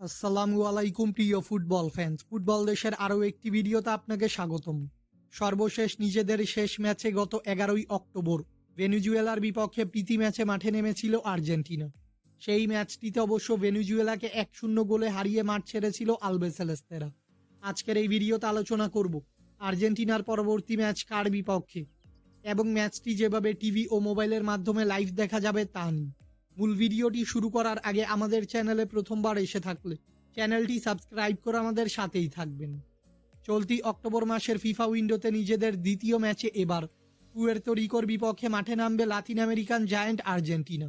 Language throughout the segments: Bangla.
আসসালামু আলাইকুম, প্রিয় ফুটবল ফ্যান্স ফুটবল দেশের আরও একটি ভিডিওতে আপনাকে স্বাগতম। সর্বশেষ নিজেদের শেষ ম্যাচে গত এগারোই অক্টোবর, ভেনেজুয়েলার বিপক্ষে প্রীতি ম্যাচে মাঠে নেমেছিল আর্জেন্টিনা। সেই ম্যাচটিতে অবশ্য ভেনেজুয়েলাকে এক শূন্য গোলে হারিয়ে মাঠ ছেড়েছিল আলবেসেলেস্তেরা আজকের এই ভিডিওতে আলোচনা করব আর্জেন্টিনার পরবর্তী ম্যাচ কার বিপক্ষে, এবং ম্যাচটি যেভাবে টিভি ও মোবাইলের মাধ্যমে লাইভ দেখা যাবে তা নিয়ে। মূল ভিডিওটি শুরু করার আগে আমাদের চ্যানেলে প্রথমবার এসে থাকলে চ্যানেলটি সাবস্ক্রাইব করে আমাদের সাথেই থাকবেন। চলতি অক্টোবর মাসের ফিফা উইন্ডোতে নিজেদের দ্বিতীয় ম্যাচে এবার পুয়ের্তো রিকোর বিপক্ষে মাঠে নামবে লাতিন আমেরিকান জায়ান্ট আর্জেন্টিনা।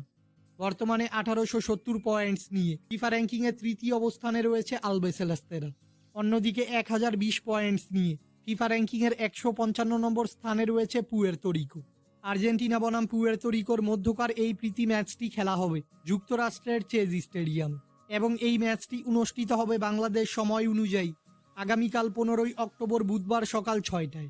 বর্তমানে আঠারোশো সত্তর পয়েন্টস নিয়ে ফিফা র্যাঙ্কিংয়ে তৃতীয় অবস্থানে রয়েছে আলবেসেলাস্তেরা অন্যদিকে এক হাজার বিশ পয়েন্টস নিয়ে ফিফা র্যাঙ্কিংয়ের একশো পঞ্চান্ন নম্বর স্থানে রয়েছে পুয়ের্তো রিকো। আর্জেন্টিনা বনাম পুয়ের্তো রিকোর মধ্যকার এই প্রীতি ম্যাচটি খেলা হবে যুক্তরাষ্ট্রের চেজ স্টেডিয়াম এবং এই ম্যাচটি অনুষ্ঠিত হবে বাংলাদেশ সময় অনুযায়ী আগামীকাল পনেরোই অক্টোবর বুধবার সকাল ছয়টায়।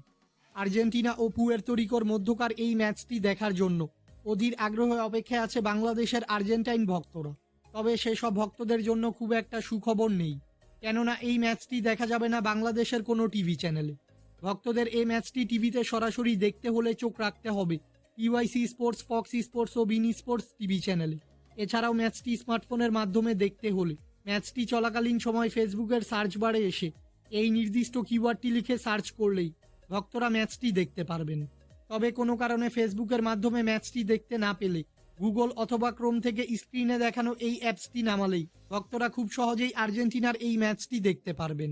আর্জেন্টিনা ও পুয়ের্তো রিকোর মধ্যকার এই ম্যাচটি দেখার জন্য অধীর আগ্রহে অপেক্ষায় আছে বাংলাদেশের আর্জেন্টাইন ভক্তরা। তবে সেসব ভক্তদের জন্য খুব একটা সুখবর নেই। কেননা এই ম্যাচটি দেখা যাবে না বাংলাদেশের কোনো টিভি চ্যানেলে। ভক্তদের এই ম্যাচটি টিভিতে সরাসরি দেখতে হলে চোখ রাখতে হবে। ইউআইসি স্পোর্টস ফক্স স্পোর্টস ও বিনি স্পোর্টস টিভি চ্যানেলে। এছাড়াও ম্যাচটি স্মার্টফোনের মাধ্যমে দেখতে হলে। ম্যাচটি চলাকালীন সময় ফেসবুকের সার্চ বারে এসে এই নির্দিষ্ট কিওয়ার্ডটি লিখে সার্চ করলেই ভক্তরা ম্যাচটি দেখতে পারবেন। তবে কোনো কারণে ফেসবুকের মাধ্যমে ম্যাচটি দেখতে না পেলে গুগল অথবা ক্রোম থেকে স্ক্রিনে দেখানো এই অ্যাপসটি নামালেই ভক্তরা খুব সহজেই আর্জেন্টিনার এই ম্যাচটি দেখতে পারবেন।